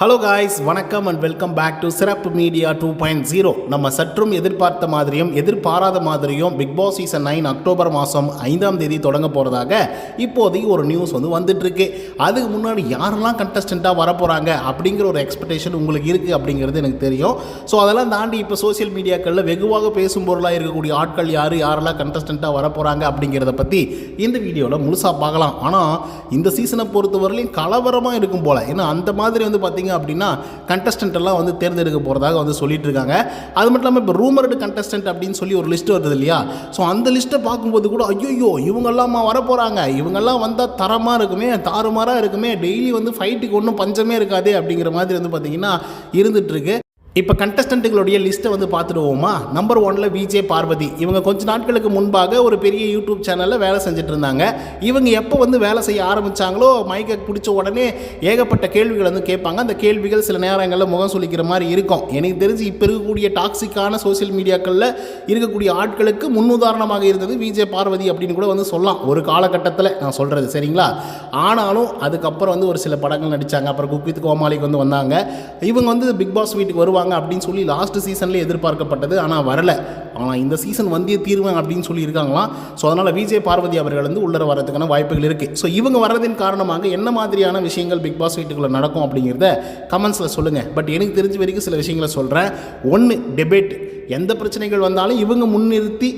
Hello guys வணக்கம் and welcome back to Sirappu media two point zero நம்ம சற்றும் எதிர்பார்த்த மாதிரியும் எதிர்பாராத மாதிரியும் big boss season nine October மாதம் ஐந்தாம் தேதி தொடங்க போகிறதாக இப்போதைக்கு ஒரு நியூஸ் வந்து வந்துட்டுருக்கு. அதுக்கு முன்னாடி யாரெல்லாம் கண்டஸ்டண்ட்டாக வரப்போகிறாங்க அப்படிங்கிற ஒரு எக்ஸ்பெக்டேஷன் உங்களுக்கு இருக்குது அப்படிங்கிறது எனக்கு தெரியும். ஸோ அதெல்லாம் தாண்டி இப்போ சோஷியல் மீடியாக்களில் வெகுவாக பேசும் பொருளாக இருக்கக்கூடிய ஆட்கள் யார் யாரெல்லாம் கண்டஸ்டண்ட்டாக வர போகிறாங்க அப்படிங்கிறத பற்றி இந்த வீடியோவில் முழுசாக பார்க்கலாம். ஆனால் இந்த சீசனை பொறுத்தவரையிலையும் கலவரமாக இருக்கும் போல். ஏன்னா அந்த மாதிரி வந்து பார்த்திங்க அப்படின்னா கண்டஸ்டன்ட் எல்லாம் வந்து தேர்ந்தெடுக்க போகிறதாக வந்து சொல்லிட்டு இருக்காங்க அது மட்டும் இல்லாமல் இப்போ ரூமர்டு கண்டஸ்டன்ட் அப்படின்னு சொல்லி ஒரு லிஸ்ட் வருது இல்லையா? ஸோ அந்த லிஸ்ட்டை பார்க்கும்போது கூட ஐயோ இவங்கெல்லாம் வரப்போகிறாங்க இவங்கெல்லாம் வந்தால் தரமாக இருக்குமே தாறுமாறாக இருக்குமே. டெய்லி வந்து ஃபைட்டுக்கு ஒன்றும் பஞ்சமே இருக்காதே அப்படிங்கிற மாதிரி வந்து பார்த்தீங்கன்னா இருந்துகிட்ருக்கு இருக்கு. இப்போ கண்டஸ்டண்ட்டுகளுடைய லிஸ்ட்டை வந்து பார்த்துடுவோமா? நம்பர் ஒன்ல விஜே பார்வதி இவங்க கொஞ்ச நாட்களுக்கு முன்பாக ஒரு பெரிய யூடியூப் சேனலில் வேலை செஞ்சுட்டு இருந்தாங்க. இவங்க எப்போ வந்து வேலை செய்ய ஆரம்பித்தாங்களோ மைக்கை பிடிச்ச உடனே ஏகப்பட்ட கேள்விகள் வந்து கேட்பாங்க. அந்த கேள்விகள் சில நேரங்களில் முகம் சொல்லிக்கிற மாதிரி இருக்கும். எனக்கு தெரிஞ்சு இப்போ இருக்கக்கூடிய டாக்ஸிக்கான சோஷியல் மீடியாக்களில் இருக்கக்கூடிய ஆட்களுக்கு முன்னுதாரணமாக இருந்தது விஜே பார்வதி அப்படின்னு கூட வந்து சொல்லலாம். ஒரு காலகட்டத்தில் நான் சொல்கிறது சரிங்களா? ஆனாலும் அதுக்கப்புறம் வந்து ஒரு சில படங்கள் நடித்தாங்க அப்புறம் குக் வித் கோமாளிக்கு வந்து வந்தாங்க. இவங்க வந்து பிக் பாஸ் வீட்டுக்கு வருவாங்க. அப்படின்னு சொல்லி லாஸ்ட் சீசன்லேயே எதிர்பார்க்கப்பட்டது. ஆனால் வரல. ஆனால் இந்த சீசன் வந்தே தீர்வேன் அப்படின்னு சொல்லி இருக்காங்களாம். ஸோ அதனால் விஜய் பார்வதி அவர்கள் வந்து உள்ளர வரதுக்கான வாய்ப்புகள் இருக்குது ஸோ இவங்க வர்றதின் காரணமாக என்ன மாதிரியான விஷயங்கள் பிக் பாஸ் வீட்டுக்குள்ளே நடக்கும் அப்படிங்கிறத கமெண்ட்ஸில் சொல்லுங்கள் பட் எனக்கு தெரிஞ்ச வரைக்கும் சில விஷயங்களை சொல்கிறேன் ஒன்று டெபேட் எந்த பிரச்சனைகள் வந்தாலும் இவங்க முன்னிறுத்தி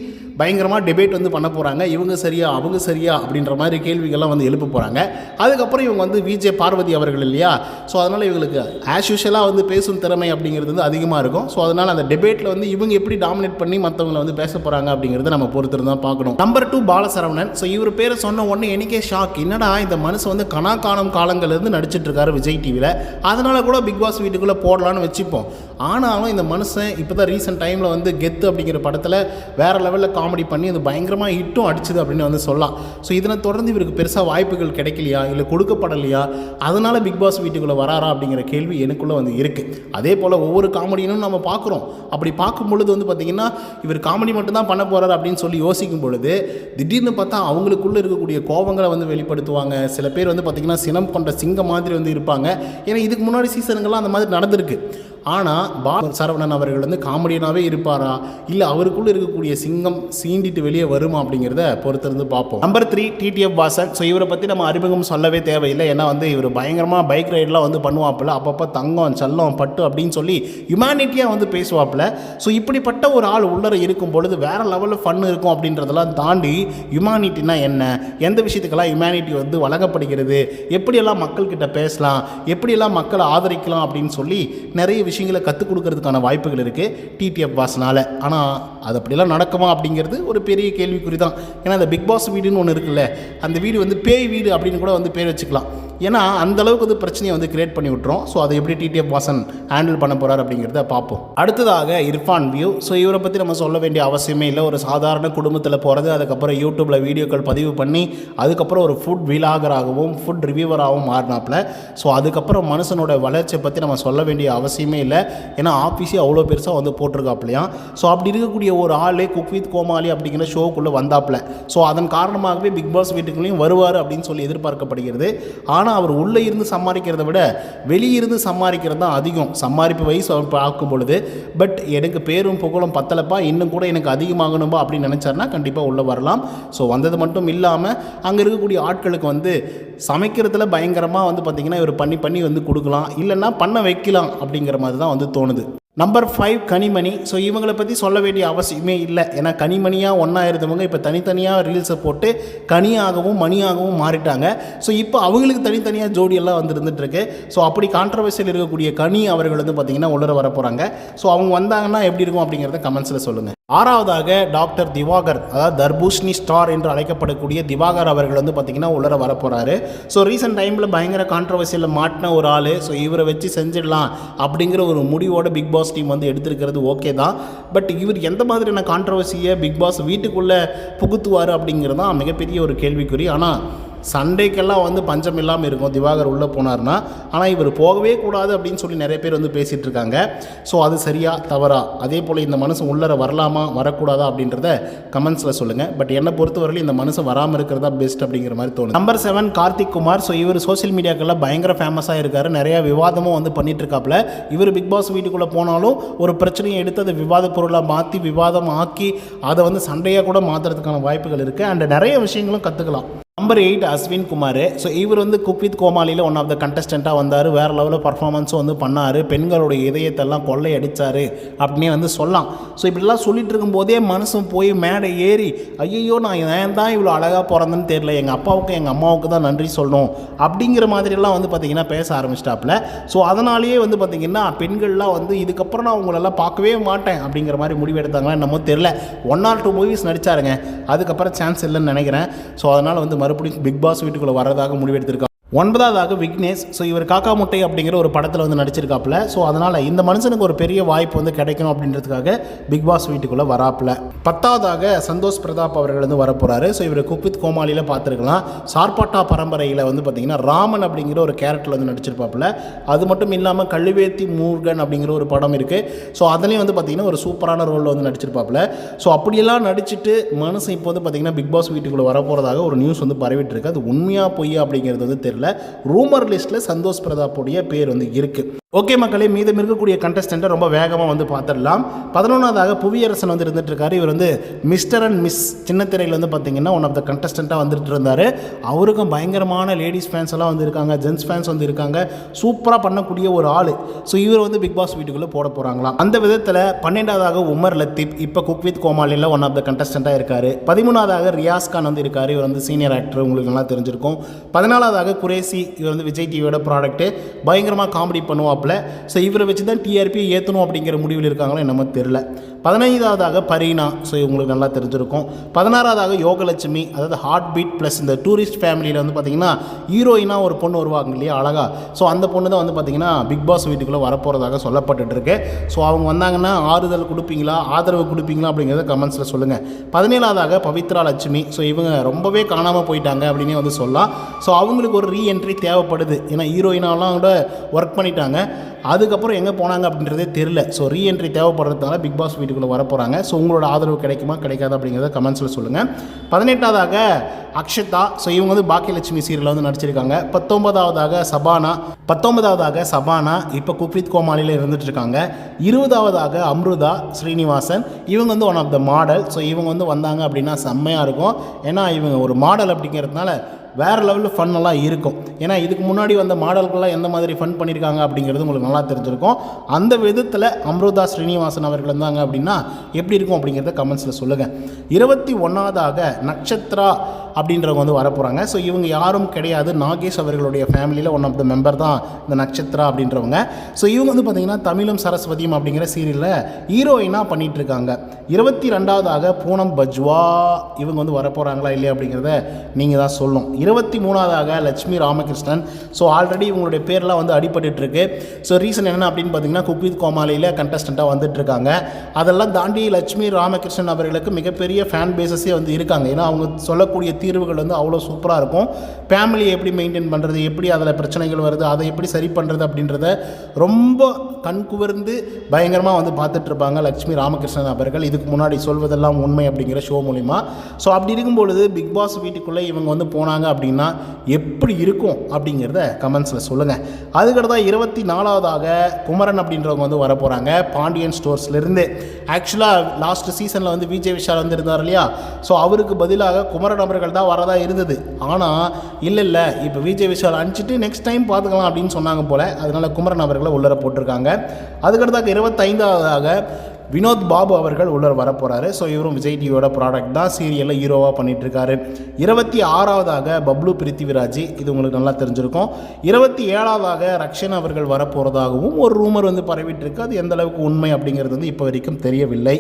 பயங்கரமாக டிபேட் வந்து பண்ண போகிறாங்க இவங்க சரியா அவங்க சரியா அப்படின்ற மாதிரி கேள்விகள்லாம் வந்து எழுப்ப போகிறாங்க அதுக்கப்புறம் இவங்க வந்து விஜே பார்வதி அவர்கள் இல்லையா? ஸோ அதனால் இவங்களுக்கு ஆஸ் யூஷுவலாக வந்து பேசும் திறமை அப்படிங்கிறது வந்து அதிகமாக இருக்கும். ஸோ அதனால் அந்த டிபேட்டில் வந்து இவங்க எப்படி டாமினேட் பண்ணி மற்றவங்களை வந்து பேச போகிறாங்க அப்படிங்கிறத நம்ம பொறுத்திருந்து தான் பார்க்கணும். Number two Bala Saravanan. ஸோ இவர் பேரை சொன்ன உடனே எனக்கே ஷாக் என்னடா இந்த மனுஷன் வந்து கனா காணும் காலங்கள்லேருந்து நடிச்சிட்டு இருக்காரு விஜய் டிவியில் அதனால் கூட பிக் பாஸ் வீட்டுக்குள்ளே போடலான்னு வச்சுப்போம். ஆனாலும் இந்த மனுஷன் இப்போ தான் ரீசெண்ட் டைமில் வந்து கெத்து அப்படிங்கிற படத்தில் வேறு லெவலில் காமெடி பண்ணி அது பயங்கரமாக ஹிட்டும் அடிச்சுது அப்படின்னு வந்து சொல்லலாம். ஸோ இதனை தொடர்ந்து இவருக்கு பெருசாக வாய்ப்புகள் கிடைக்கலையா? இல்லை கொடுக்கப்படலையா? அதனால் பிக் பாஸ் வீட்டுக்குள்ளே வராரா? அப்படிங்கிற கேள்வி எனக்குள்ளே வந்து இருக்குது அதே போல் ஒவ்வொரு காமெடியும் நம்ம பார்க்குறோம். அப்படி பார்க்கும் பொழுது வந்து பார்த்திங்கன்னா இவர் காமெடி மட்டும்தான் பண்ண போகிறார் அப்படின்னு சொல்லி யோசிக்கும் பொழுது திடீர்னு பார்த்தா அவங்களுக்குள்ளே இருக்கக்கூடிய கோபங்களை வந்து வெளிப்படுத்துவாங்க. சில பேர் வந்து பார்த்திங்கன்னா சினம் கொண்ட சிங்கம் மாதிரி வந்து இருப்பாங்க. ஏன்னா இதுக்கு முன்னாடி சீசனுங்கள்லாம் அந்த மாதிரி நடந்திருக்கு. ஆனால் பா சரவணன் அவர்கள் வந்து காமெடியனாகவே இருப்பாரா? இல்லை அவருக்குள்ளே இருக்கக்கூடிய சிங்கம் சீண்டிட்டு வெளியே வருமா அப்படிங்கிறத பொறுத்திருந்து பார்ப்போம். Number three TTF Vasan. So இவரை பற்றி நம்ம அறிமுகம் சொல்லவே தேவையில்லை. ஏன்னா வந்து இவர் பயங்கரமாக பைக் ரைடெலாம் வந்து பண்ணுவாப்புல. அப்பப்போ தங்கம் செல்லம் பட்டு அப்படின்னு சொல்லி ஹியூமனிட்டியாக வந்து பேசுவாப்புல. ஸோ இப்படிப்பட்ட ஒரு ஆள் உள்ளர இருக்கும் பொழுது வேறு லெவலில் ஃபன் இருக்கும் அப்படின்றதெல்லாம் தாண்டி ஹியூமானிட்டினா என்ன? எந்த விஷயத்துக்கெல்லாம் ஹியூமானிட்டி வந்து வழங்கப்படுகிறது? எப்படியெல்லாம் மக்கள்கிட்ட பேசலாம்? எப்படியெல்லாம் மக்களை ஆதரிக்கலாம் அப்படின்னு சொல்லி நிறைய விஷயங்களை கற்றுக் கொடுக்கறதுக்கான வாய்ப்புகள் இருக்குது டிடிஎஃப் பாஸ்னால் ஆனால் அது அப்படிலாம் நடக்குமா அப்படிங்கிறது ஒரு பெரிய கேள்விக்குறி தான் ஏன்னா அந்த பிக் பாஸ் வீடுன்னு ஒன்று இருக்குல்ல அந்த வீடு வந்து பேய் வீடு அப்படின்னு கூட வந்து பேர் வச்சுக்கலாம். ஏன்னா அந்தளவுக்கு வந்து பிரச்சனையை வந்து கிரியேட் பண்ணி விட்டுரும். ஸோ அதை எப்படி டிடிஎஃப் வாசன் ஹேண்டில் பண்ண போகிறார் அப்படிங்கிறத பார்ப்போம். அடுத்ததாக இர்ஃபான் வியூ ஸோ இவரை பற்றி நம்ம சொல்ல வேண்டிய அவசியமே இல்லை. ஒரு சாதாரண குடும்பத்தில் போகிறது அதுக்கப்புறம் யூடியூப்பில் வீடியோக்கள் பதிவு பண்ணி அதுக்கப்புறம் ஒரு ஃபுட் வீலாகராகவும் ஃபுட் ரிவ்யூவராகவும் மாறினாப்புல. ஸோ அதுக்கப்புறம் மனுஷனோட வளர்ச்சியை பற்றி நம்ம சொல்ல வேண்டிய அவசியமே இல்லை. ஏன்னா ஆஃபீஸே அவ்வளோ பெருசாக வந்து போட்டிருக்காப்லையாம் ஸோ அப்படி இருக்கக்கூடிய ஒரு ஆளே குக் வித் கோமாளி அப்படிங்கிற ஷோக்குள்ளே வந்தாப்பில். ஸோ அதன் காரணமாகவே பிக் பாஸ் வீட்டுக்குள்ளேயும் வருவார் அப்படின்னு சொல்லி எதிர்பார்க்கப்படுகிறது. ஆனால் அவர் உள்ளே இருந்து சம்பாதிக்கிறத விட வெளியிருந்து சம்பாதிக்கிறது தான் அதிகம். சம்பாதிப்பு வயசு அவர் பார்க்கும் பொழுது பட் எனக்கு பேரும் புகழும் பத்தலப்பா இன்னும் கூட எனக்கு அதிகமாகணும்பா அப்படின்னு நினச்சார்னா கண்டிப்பாக உள்ளே வரலாம். ஸோ வந்தது மட்டும் இல்லாமல் அங்கே இருக்கக்கூடிய ஆட்களுக்கு வந்து சமைக்கிறதுல பயங்கரமாக வந்து பார்த்திங்கன்னா இவர் பண்ணி பண்ணி வந்து கொடுக்கலாம். இல்லைன்னா பண்ண வைக்கலாம் அப்படிங்கிற மாதிரி தான் வந்து தோணுது. Number five கனிமணி. ஸோ இவங்களை பற்றி சொல்ல வேண்டிய அவசியமே இல்லை. ஏன்னா கனிமணியாக ஒன்றா இருந்தவங்க இப்போ தனித்தனியாக ரீல்ஸை போட்டு கனியாகவும் மணியாகவும் மாறிட்டாங்க. ஸோ இப்போ அவங்களுக்கு தனித்தனியாக ஜோடியெல்லாம் வந்து ஸோ அப்படி கான்ட்ரவர்சியில் இருக்கக்கூடிய கனி அவர்கள் வந்து பார்த்திங்கன்னா உள்ளர வர போகிறாங்க ஸோ அவங்க வந்தாங்கன்னா எப்படி இருக்கும் அப்படிங்கிறத கமெண்ட்ஸில் சொல்லுங்கள் ஆறாவதாக டாக்டர் திவாகர் அதாவது தர்பூஷ்ணி ஸ்டார் என்று அழைக்கப்படக்கூடிய திவாகர் அவர்கள் வந்து பார்த்திங்கன்னா உள்ளர வரப்போகிறாரு ஸோ ரீசெண்ட் டைமில் பயங்கர கான்ட்ரவர்சியில் மாட்டின ஒரு ஆள். ஸோ இவரை வச்சு செஞ்சிடலாம் அப்படிங்கிற ஒரு முடிவோட பிக் பாஸ் டீம் வந்து எடுத்திருக்கிறது ஓகே தான். பட் இவர் எந்த மாதிரியான கான்ட்ரவர்சியை பிக் பாஸ் வீட்டுக்குள்ளே புகுத்துவார் அப்படிங்கிறது தான் மிகப்பெரிய ஒரு கேள்விக்குறி. ஆனால் சண்டைக்கெல்லாம் வந்து பஞ்சம் இல்லாமல் இருக்கும். திவாகர் உள்ளே போனார்னா ஆனால் இவர் போகவே கூடாது அப்படின்னு சொல்லி நிறைய பேர் வந்து பேசிகிட்டு இருக்காங்க. ஸோ அது சரியா தவறா? அதே போல் இந்த மனுஷன் உள்ளர வரலாமா வரக்கூடாதா அப்படின்றத கமெண்ட்ஸில் சொல்லுங்கள் பட் என்னை பொறுத்தவரையிலும் இந்த மனுஷன் வராமல் இருக்கிறதா பெஸ்ட் அப்படிங்கிற மாதிரி தோணும் number seven Karthik Kumar. So இவர் சோஷியல் மீடியாக்கெல்லாம் பயங்கர ஃபேமஸாக இருக்கார். நிறைய விவாதமும் வந்து பண்ணிட்டு இருக்காப்புல. இவர் பிக் பாஸ் வீட்டுக்குள்ளே போனாலும் ஒரு பிரச்சனையை எடுத்து அதை விவாத பொருளாக மாற்றி விவாதம் ஆக்கி அதை வந்து சண்டையாக கூட மாற்றுறதுக்கான வாய்ப்புகள் இருக்குது அண்ட் நிறைய விஷயங்களும் கற்றுக்கலாம் number eight Ashwin Kumar so இவர் வந்து குக் வித் கோமாளியில் ஒன் ஆஃப் த கண்டஸ்டண்ட்டாக வந்தார். வேறு லெவலில் பர்ஃபார்மன்ஸும் வந்து பண்ணார். பெண்களுடைய இதயத்தெல்லாம் கொள்ளை அடித்தார் அப்படின்னே வந்து சொல்லலாம். ஸோ இப்படிலாம் சொல்லிட்டு இருக்கும்போதே மனசும் போய் மேடை ஏறி ஐயோ நான் ஏன் தான் இவ்வளோ அழகாக பிறந்தேன்னு தெரியல. எங்கள் அப்பாவுக்கு எங்கள் அம்மாவுக்கு தான் நன்றி சொல்லணும். அப்படிங்கிற மாதிரிலாம் வந்து பார்த்திங்கன்னா பேச ஆரம்பிச்சிட்டாப்புல. ஸோ அதனாலேயே வந்து பார்த்திங்கன்னா பெண்கள்லாம் வந்து இதுக்கப்புறம் நான் உங்களெல்லாம் பார்க்கவே மாட்டேன். அப்படிங்கிற மாதிரி முடிவு எடுத்தாங்களா என்னமோ தெரில ஒன் ஆர் டூ மூவிஸ் நடிச்சாருங்க. அதுக்கப்புறம் சான்ஸ் இல்லைன்னு நினைக்கிறேன். ஸோ அதனால் வந்து மறுபடியும் பிக் பாஸ் வீட்டுக்குள்ளே வரதாக முடிவெடுத்திருக்காங்க. ஒன்பதாவதாக விக்னேஷ். ஸோ இவர் காக்கா முட்டை அப்படிங்கிற ஒரு படத்தில் வந்து நடிச்சிருக்காப்புல. ஸோ அதனால் இந்த மனுஷனுக்கு ஒரு பெரிய வாய்ப்பு வந்து கிடைக்கணும் அப்படின்றதுக்காக பிக் பாஸ் வீட்டுக்குள்ளே வராப்புல. பத்தாவதாக சந்தோஷ் பிரதாப் அவர்கள் வந்து வரப்போகிறாரு ஸோ இவர் குக்வித் கோமாளியில் பார்த்துருக்கலாம். சார்பாட்டா பரம்பரையில் வந்து பார்த்திங்கன்னா ராமன் அப்படிங்கிற ஒரு கேரக்டரில் வந்து நடிச்சிருப்பாப்புல. அது மட்டும் இல்லாமல் கழுவேத்தி மூர்கன் அப்படிங்கிற ஒரு படம் இருக்குது ஸோ அதுலேயும் வந்து பார்த்திங்கன்னா ஒரு சூப்பரான ரோலில் வந்து நடிச்சிருப்பாப்புல. ஸோ அப்படியெல்லாம் நடிச்சிட்டு மனுஷன் இப்போ வந்து பார்த்திங்கன்னா பிக் பாஸ் வீட்டுக்குள்ளே வரப்போகிறதாக ஒரு நியூஸ் வந்து பரவிட்டு இருக்கு. அது உண்மையாக பொய்யா அப்படிங்கிறது வந்து தெரியல. ரூமர் லிஸ்ட்டில் சந்தோஷ் பிரதாப்புடைய பேர் வந்து இருக்குது ஓகே மக்களே மீதம் இருக்கக்கூடிய கண்டஸ்டண்ட்டை ரொம்ப வேகமாக வந்து பார்த்துடலாம். பதினொன்றாவதாக புவியரசன் வந்து இருந்துட்டு இருக்காரு இவர் வந்து மிஸ்டர் அண்ட் மிஸ் சின்னத்திரையில் வந்து பார்த்தீங்கன்னா ஒன் ஆஃப் த கண்டஸ்டண்ட்டாக வந்துட்டு இருந்தார் அவருக்கும் பயங்கரமான லேடிஸ் ஃபேன்ஸ் எல்லாம் வந்து இருக்காங்க ஜென்ஸ் ஃபேன்ஸ் வந்து இருக்காங்க சூப்பராக பண்ணக்கூடிய ஒரு ஆள். ஸோ இவர் வந்து பிக் பாஸ் வீட்டுக்குள்ளே போட போகிறாங்களாம் அந்த விதத்தில் பன்னெண்டாவதாக உமர் லத்தீப் இப்போ குக் வித் கோமாலியில் ஒன் ஆஃப் த கண்டஸ்டண்ட்டாக இருக்கார். பதிமூணாவதாக ரியாஸ் கான் வந்து இருக்கார். இவர் வந்து சீனியர் ஆக்டர் உங்களுக்கு நல்லா தெரிஞ்சிருக்கும். பதினாலாவதாக குரேசி இவர் வந்து விஜய் டிவியோட ப்ராடக்ட்டு பயங்கரமாக காமெடி பண்ணுவோம் மாப்பிள்ள ஸோ இவரை வச்சு தான் டிஆர்பி ஏற்றணும் அப்படிங்கிற முடிவில் இருக்காங்களோ என்னமோ தெரில பதினைந்தாவதாக பரீனா ஸோ இவங்களுக்கு நல்லா தெரிஞ்சிருக்கும். பதினாறாவதாக யோகலட்சுமி அதாவது ஹார்ட் பீட் ப்ளஸ் இந்த டூரிஸ்ட் ஃபேமிலியில் வந்து பார்த்திங்கன்னா ஹீரோயினாக ஒரு பொண்ணு வருவாங்க இல்லையா அழகாக ஸோ அந்த பொண்ணு தான் வந்து பார்த்திங்கன்னா பிக் பாஸ் வீட்டுக்குள்ளே வரப்போகிறதாக சொல்லப்பட்டுருக்கு ஸோ அவங்க வந்தாங்கன்னா ஆறுதல் கொடுப்பீங்களா ஆதரவு கொடுப்பீங்களா அப்படிங்கிறத கமெண்ட்ஸில் சொல்லுங்கள் பதினேழாவதாக பவித்ரா லட்சுமி. ஸோ இவங்க ரொம்பவே காணாமல் போயிட்டாங்க அப்படின்னே வந்து சொல்லலாம். ஸோ அவங்களுக்கு ஒரு ரீஎன்ட்ரி தேவைப்படுது. ஏன்னா ஹீரோயினாலாம் கூட ஒர்க் பண்ணிட்டாங்க. அதுக்கப்புறம் எங்கே போனாங்க அப்படின்றதே தெரில ஸோ ரீஎன்ட்ரி தேவைப்படுறதுனால பிக் பாஸ் வீட்டுக்குள்ளே வர போகிறாங்க ஸோ உங்களோட ஆதரவு கிடைக்குமா கிடைக்காதா அப்படிங்கிறத கமெண்ட்ஸில் சொல்லுங்கள் பதினெட்டாவதாக அக்ஷதா. ஸோ இவங்க வந்து பாக்கியலட்சுமி சீரியலில் வந்து நடிச்சிருக்காங்க. பத்தொன்பதாவதாக சபானா. பத்தொன்பதாவதாக சபானா இப்போ குப்ரித் கோமாளியில் இருந்துட்டு இருக்காங்க இருபதாவதாக அம்ருதா ஸ்ரீனிவாசன். இவங்க வந்து one of the model so இவங்க வந்து வந்தாங்க அப்படின்னா செம்மையாக இருக்கும். ஏன்னா இவங்க ஒரு மாடல் அப்படிங்கிறதுனால வேறு லெவலில் ஃபன் எல்லாம் இருக்கும். ஏன்னா இதுக்கு முன்னாடி வந்த மாடல்கள்லாம் எந்த மாதிரி ஃபன் பண்ணியிருக்காங்க அப்படிங்கிறது உங்களுக்கு நல்லா தெரிஞ்சிருக்கும். அந்த விதத்தில் அம்ருதா ஸ்ரீனிவாசன் அவர்கள் இருந்தாங்க அப்படின்னா எப்படி இருக்கும் அப்படிங்கிறத கமெண்ட்ஸில் சொல்லுங்கள் இருபத்தி ஒன்றாவதாக நட்சத்திரா அப்படின்றவங்க வந்து வரப்போகிறாங்க ஸோ இவங்க யாரும் கிடையாது. நாகேஷ் அவர்களுடைய ஃபேமிலியில் ஒன் ஆஃப் த மெம்பர் தான் இந்த நட்சத்திரா அப்படின்றவங்க. ஸோ இவங்க வந்து பார்த்திங்கன்னா தமிழும் சரஸ்வதியும் அப்படிங்கிற சீரியலில் ஹீரோயினாக பண்ணிகிட்டு இருக்காங்க இருபத்தி ரெண்டாவதாக பூனம் பஜ்வா இவங்க வந்து வரப்போகிறாங்களா இல்லையா அப்படிங்கிறத நீங்கள் தான் சொல்லணும். இருபத்தி மூணாவதாக லட்சுமி ராமகிருஷ்ணன். ஸோ ஆல்ரெடி இவங்களுடைய பேர்லாம் வந்து அடிபட்டுட்டு இருக்கு ஸோ ரீசன் என்ன அப்படின்னு பார்த்தீங்கன்னா குக்வித் கோமாளியில் கண்டஸ்டண்ட்டாக வந்துட்டு இருக்காங்க அதெல்லாம் தாண்டி லட்சுமி ராமகிருஷ்ணன் அவர்களுக்கு மிகப்பெரிய ஃபேன் பேசஸே வந்து இருக்காங்க. ஏன்னா அவங்க சொல்லக்கூடிய தீர்வுகள் வந்து அவ்வளோ சூப்பராக இருக்கும். ஃபேமிலியை எப்படி மெயின்டைன் பண்ணுறது எப்படி அதில் பிரச்சனைகள் வருது அதை எப்படி சரி பண்ணுறது அப்படின்றத ரொம்ப கண்குவர்ந்து பயங்கரமாக வந்து பார்த்துட்ருப்பாங்க லட்சுமி ராமகிருஷ்ணன் அவர்கள். இதுக்கு முன்னாடி சொல்வதெல்லாம் உண்மை அப்படிங்கிற ஷோ மூலிமா ஸோ அப்படி இருக்கும் பொழுது பிக் பாஸ் வீட்டுக்குள்ளே இவங்க வந்து போனாங்க அப்படின்னா எப்படி இருக்கும் அப்படிங்கிறத கமெண்ட்ஸில் சொல்லுங்கள் அதுக்கடுத்தா இருபத்தி நாலாவதாக குமரன் அப்படின்றவங்க வந்து வர போகிறாங்க பாண்டியன் ஸ்டோர்ஸ்லேருந்து ஆக்சுவலாக லாஸ்ட் சீசனில் வந்து விஜய் விஷால் வந்து இருந்தார் இல்லையா? ஸோ அவருக்கு பதிலாக குமரன் அவர்கள் தான் வரதா இருந்தது. ஆனால் இல்லை இல்லை இப்போ விஜய் விஷால் அனுப்பிச்சிட்டு நெக்ஸ்ட் டைம் பார்த்துக்கலாம் அப்படின்னு சொன்னாங்க போல் அதனால குமரன் அவர்களை உள்ளர போட்டிருக்காங்க. அதுக்கடுத்தாக இருபத்தைந்தாவதாக வினோத் பாபு அவர்கள் உள்ளர் வரப்போகிறாரு ஸோ இவரும் விஜய் டிவியோட ப்ராடக்ட் தான் சீரியலில் ஹீரோவாக பண்ணிகிட்ருக்காரு இருபத்தி ஆறாவதாக பப்ளு பிருத்திவிராஜ் இது உங்களுக்கு நல்லா தெரிஞ்சிருக்கும். இருபத்தி ஏழாவதாக ரக்ஷன் அவர்கள் வரப்போகிறதாகவும் ஒரு ரூமர் வந்து பரவிட்டு இருக்கு அது எந்த அளவுக்கு உண்மை அப்படிங்கிறது வந்து இப்போ வரைக்கும் தெரியவில்லை.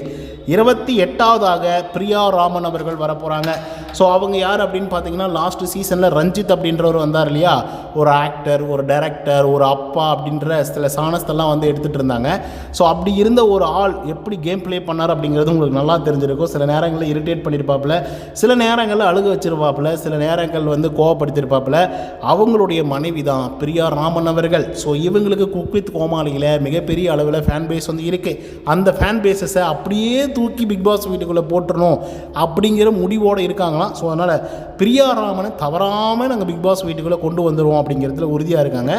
இருபத்தி எட்டாவதாக பிரியா ராமன் அவர்கள் வரப்போகிறாங்க ஸோ அவங்க யார் அப்படின்னு பார்த்தீங்கன்னா லாஸ்ட் சீசனில் ரஞ்சித் அப்படின்றவர் வந்தார் இல்லையா? ஒரு ஆக்டர் ஒரு டைரக்டர் ஒரு அப்பா அப்படின்ற சில சாணஸ்தெல்லாம் வந்து எடுத்துகிட்டு இருந்தாங்க. ஸோ அப்படி இருந்த ஒரு ஆள் எப்படி கேம் ப்ளே பண்ணார் அப்படிங்கிறது உங்களுக்கு நல்லா தெரிஞ்சிருக்கும். சில நேரங்களில் இரிட்டேட் பண்ணியிருப்பாப்புல சில நேரங்களில் அழுக வச்சிருப்பாப்புல சில நேரங்கள் வந்து கோவப்படுத்தியிருப்பாப்புல அவங்களுடைய மனைவி தான் பிரியா ராமன் அவர்கள். ஸோ இவங்களுக்கு குக் வித் கோமாளியில் மிகப்பெரிய அளவில் ஃபேன் பேஸ் வந்து இருக்குது அந்த ஃபேன் பேஸஸை அப்படியே தூக்கி பிக் பாஸ் வீட்டுக்குள்ளே போட்டுடணும் அப்படிங்கிற முடிவோடு இருக்காங்களாம். ஸோ அதனால் பிரியா ராமனை தவறாமல் நாங்கள் பிக் பாஸ் வீட்டுக்குள்ளே கொண்டு வந்துடுவோம் அப்படிங்கிறதுல உறுதியாக இருக்காங்க.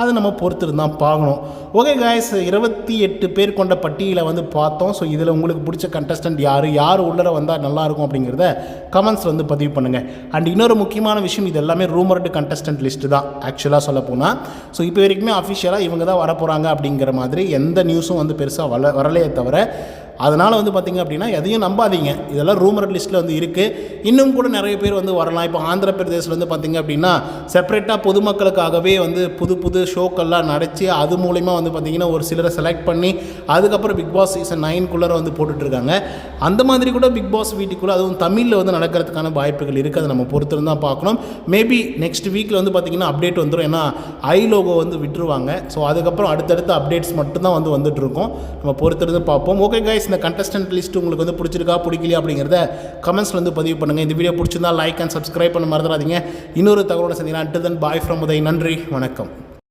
அதை நம்ம பொறுத்து தான் பார்க்கணும். ஓகே காய்ஸ் இருபத்தி எட்டு பேர் கொண்ட பட்டியலை வந்து பார்த்தோம். ஸோ இதில் உங்களுக்கு பிடிச்ச கண்டஸ்டன்ட் யார்? யார் உள்ளே வந்தால் நல்லாயிருக்கும் அப்படிங்கிறத கமெண்ட்ஸில் வந்து பதிவு பண்ணுங்கள் அண்ட் இன்னொரு முக்கியமான விஷயம் இது எல்லாமே ரூமர்டு கண்டஸ்டன்ட் லிஸ்ட்டு தான் ஆக்சுவலாக சொல்ல போனால் ஸோ இப்போ வரைக்குமே அஃபிஷியலாக இவங்க தான் வரப்போகிறாங்க அப்படிங்கிற மாதிரி எந்த நியூஸும் வந்து பெருசாக வர வரலையே தவிர அதனால் வந்து பார்த்திங்க அப்படின்னா எதையும் நம்பாதீங்க. இதெல்லாம் ரூமர் லிஸ்ட்டில் வந்து இருக்குது இன்னும் கூட நிறைய பேர் வந்து வரலாம். இப்போ ஆந்திர பிரதேசில் வந்து பார்த்திங்க அப்படின்னா செப்பரேட்டாக பொதுமக்களுக்காகவே வந்து புது புது ஷோக்கெல்லாம் நடத்தி அது மூலிமா வந்து பார்த்திங்கன்னா ஒரு சிலரை செலக்ட் பண்ணி அதுக்கப்புறம் பிக் பாஸ் சீசன் நைன்குள்ளே வந்து போட்டுட்ருக்காங்க. அந்த மாதிரி கூட பிக் பாஸ் வீட்டுக்குள்ளே அதுவும் தமிழில் வந்து நடக்கிறதுக்கான வாய்ப்புகள் இருக்குது அதை நம்ம பொறுத்திருந்து தான் பார்க்கணும் மேபி நெக்ஸ்ட் வீக்கில் வந்து பார்த்திங்கன்னா அப்டேட் வந்துடும் ஏன்னா ஐ லோகோ வந்து விட்டுருவாங்க. ஸோ அதுக்கப்புறம் அடுத்தடுத்த அப்டேட்ஸ் மட்டும்தான் வந்து வந்துட்டுருக்கோம் நம்ம பொறுத்திருந்து பார்ப்போம். ஓகே கைஸ் இந்த கண்டஸ்டன்ட் லிஸ்ட் உங்களுக்கு வந்து பிடிச்சிருக்கா பிடிக்கலையா அப்படிங்கிறத கமெண்ட்ஸில் வந்து பதிவு பண்ணுங்கள் இந்த வீடியோ பிடிச்சிருந்தா லைக் அண்ட் சப்ஸ்கிரைப் பண்ண மறந்துடாதீங்க. இன்னொரு தகவலோட சந்திங்கன்னா அட்டு தன் பாய் ஃப்ரம் உதய். நன்றி. வணக்கம்.